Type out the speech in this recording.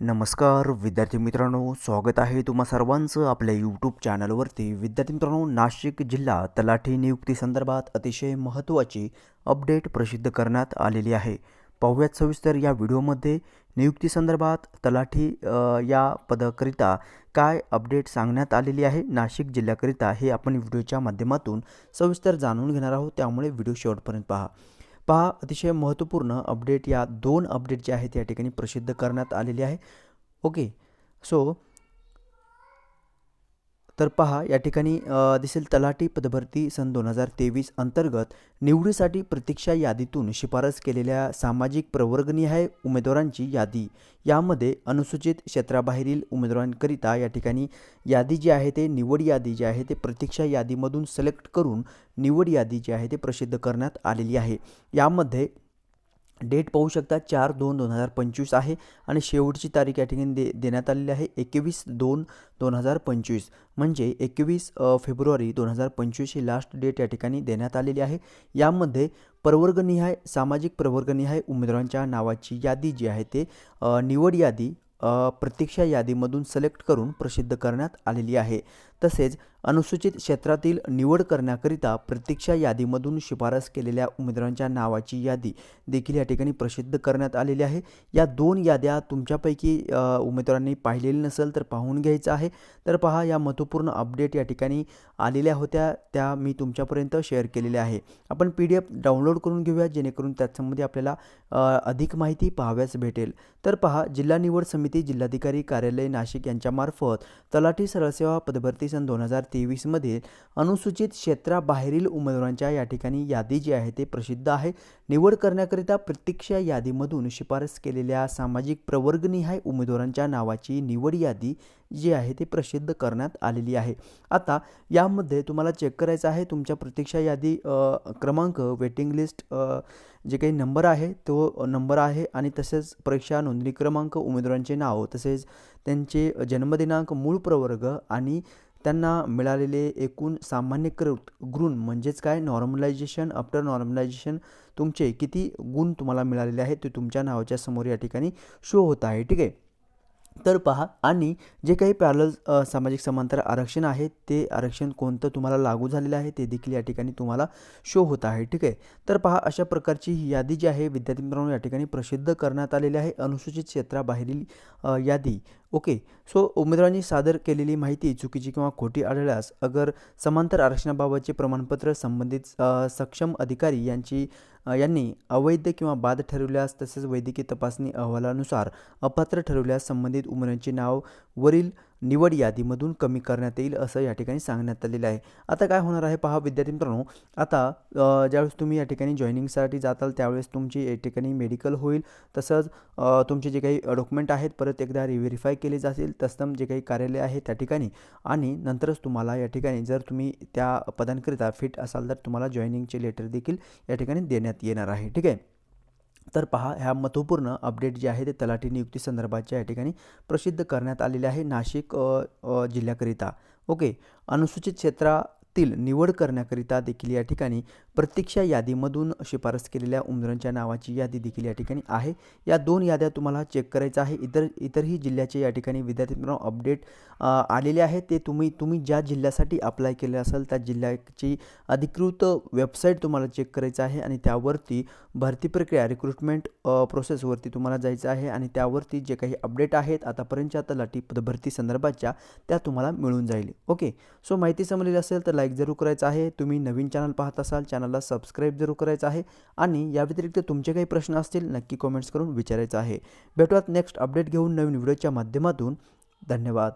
नमस्कार विद्यार्थी मित्रांनो स्वागत आहे तुम्हा सर्वांचं आपल्या यूट्यूब चॅनलवरती विद्यार्थी मित्रांनो नाशिक जिल्हा तलाठी नियुक्ती संदर्भात अतिशय महत्त्वाची अपडेट प्रसिद्ध करण्यात आलेली आहे. पाहूयात सविस्तर या व्हिडिओमध्ये नियुक्ती संदर्भात तलाठी या पदाकरिता काय अपडेट सांगण्यात आलेली आहे नाशिक जिल्ह्याकरिता हे आपण व्हिडिओच्या माध्यमातून सविस्तर जाणून घेणार आहोत. त्यामुळे व्हिडिओ शेवटपर्यंत पहा. पहा अतिशय महत्त्वपूर्ण अपडेट या दोन अपडेट जे आहेत या ठिकाणी प्रसिद्ध करण्यात आलेले आहे. ओके सो तर पहा या ठिकाणी दिसेल तलाठी पदभरती सन दोन हजार तेवीस अंतर्गत निवडीसाठी प्रतीक्षा यादीतून शिफारस केलेल्या सामाजिक प्रवर्गनिहाय उमेदवारांची यादी. यामध्ये अनुसूचित क्षेत्राबाहेरील उमेदवारांकरिता या ठिकाणी यादी जी आहे ते निवड यादी जी आहे ते प्रतीक्षा यादीमधून सिलेक्ट करून निवड यादी जी आहे ते प्रसिद्ध करण्यात आलेली आहे. यामध्ये डेट पाहू शकता चार दोन दोन हजार पंचवीस आहे आणि शेवटची तारीख या ठिकाणी दे देण्यात आलेली आहे एकवीस दोन दोन हजार पंचवीस. म्हणजे एकवीस फेब्रुवारी दोन हजार पंचवीस ही लास्ट डेट या ठिकाणी देण्यात आलेली आहे. यामध्ये प्रवर्गनिहाय सामाजिक प्रवर्गनिहाय उमेदवारांच्या नावाची यादी जी आहे ते निवड यादी प्रतीक्षा यादीमधून सिलेक्ट करून प्रसिद्ध करण्यात आलेली आहे. तसेच अनुसूचित क्षेत्रातील निवड करण्याकरिता प्रतीक्षा यादीमधून शिफारस केलेल्या उमेदवारांच्या नावाची यादी देखील या ठिकाणी प्रसिद्ध करण्यात आलेली आहे. या दोन याद्या तुमच्यापैकी उमेदवारांनी पाहिलेली नसेल तर पाहून घ्यायचं आहे. तर पहा या महत्त्वपूर्ण अपडेट या ठिकाणी आलेल्या होत्या त्या मी तुमच्यापर्यंत शेअर केलेल्या आहे. आपण पी डी एफ डाउनलोड करून घेऊया जेणेकरून त्याच्यामध्ये आपल्याला अधिक माहिती पाहाव्यास भेटेल. तर पहा जिल्हा निवड समिती जिल्हाधिकारी कार्यालय नाशिक यांच्यामार्फत तलाठी सरळसेवा पदभरती सन दोन हजार तेवीसमधील अनुसूचित क्षेत्राबाहेरील उमेदवारांच्या या ठिकाणी यादी जी आहे ते प्रसिद्ध आहे. निवड करण्याकरिता प्रतीक्षा यादीमधून शिफारस केलेल्या सामाजिक प्रवर्गनिहाय उमेदवारांच्या नावाची निवड यादी जी आहे ती प्रसिद्ध करण्यात आलेली आहे. आता यामध्ये तुम्हाला चेक करायचं आहे तुमच्या प्रतीक्षा यादी क्रमांक वेटिंग लिस्ट जे काही नंबर आहे तो नंबर आहे आणि तसेच परीक्षा नोंदणी क्रमांक उमेदवारांचे नाव तसेच त्यांचे जन्मदिनांक मूळ प्रवर्ग आणि त्यांना मिळालेले एकूण सामान्यकृत गुण म्हणजेच काय? नॉर्मलायझेशन आफ्टर नॉर्मलायझेशन तुमचे किती गुण तुम्हाला मिळालेले आहेत ते तुमच्या नावाच्या समोर या ठिकाणी शो होत आहे. ठीक आहे? तर पहा आणि जे काही पॅरल सामाजिक समांतर आरक्षण आहे ते आरक्षण कोणतं तुम्हाला लागू झालेलं आहे ते देखील या ठिकाणी तुम्हाला शो होत आहे ठीक आहे? तर पहा अशा प्रकारची ही यादी जी आहे विद्यार्थी मित्रांनो या ठिकाणी प्रसिद्ध करण्यात आलेली आहे. अनुसूचित क्षेत्राबाहेरील यादी. ओके सो उमेदवारांनी सादर केलेली माहिती चुकीची किंवा खोटी आढळल्यास अगर समांतर आरक्षणाबाबतचे प्रमाणपत्र संबंधित सक्षम अधिकारी यांची यांनी अवैध किंवा बाद ठरवल्यास तसेच वैद्यकीय तपासणी अहवालानुसार अपात्र ठरवल्यास संबंधित उमेदवारांचे नाव वरील निवड यादीमधून कमी करण्यात येईल असं या ठिकाणी सांगण्यात आलेलं आहे. आता काय होणार आहे पहा विद्यार्थी मित्रांनो आता ज्यावेळेस तुम्ही या ठिकाणी जॉईनिंगसाठी जाताल त्यावेळेस तुमची या ठिकाणी मेडिकल होईल. तसंच तुमचे जे काही डॉक्युमेंट आहेत परत एकदा रिव्हेरीफाय केले जातील. तत्सम जे काही कार्यालय आहे त्या ठिकाणी आणि नंतरच तुम्हाला या ठिकाणी जर तुम्ही त्या पदांकरिता फिट असाल तर तुम्हाला जॉईनिंगचे लेटर देखील या ठिकाणी देण्यात येणार आहे. ठीक आहे? तर पहा ह्या महत्त्वपूर्ण अपडेट जे आहे ते तलाठी नियुक्ती संदर्भाच्या या ठिकाणी प्रसिद्ध करण्यात आलेले आहे नाशिक जिल्ह्याकरिता. ओके. अनुसूचित क्षेत्रा तील निवड करण्याकरिता देखील या ठिकाणी प्रतीक्षा यादीमधून शिफारस केलेल्या उमेदवारांच्या नावाची यादी देखील या ठिकाणी आहे. या दोन याद्या तुम्हाला चेक करायचं आहे इतर इतरही जिल्ह्याचे या ठिकाणी विद्यार्थी मित्रांनो अपडेट आलेले आहे ते तुम्ही तुम्ही ज्या जिल्ह्यासाठी अप्लाय केले असाल त्या जिल्ह्याची अधिकृत वेबसाईट तुम्हाला चेक करायचं आहे आणि त्यावरती भरती प्रक्रिया रिक्रुटमेंट प्रोसेसवरती तुम्हाला जायचं आहे आणि त्यावरती जे काही अपडेट आहेत आतापर्यंतच्या तलाठी पदभरती संदर्भाच्या त्या तुम्हाला मिळून जाईल. ओके सो माहिती समजलेली असेल तर लाईक जरूर करायचं आहे. तुम्ही नवीन चॅनल पाहत असाल चॅनलला सबस्क्राईब जरूर करायचं आहे. आणि या व्यतिरिक्त तुमचे काही प्रश्न असतील नक्की कमेंट्स करून विचारायचं आहे. भेटूयात नेक्स्ट अपडेट घेऊन नवीन व्हिडिओच्या माध्यमातून. धन्यवाद.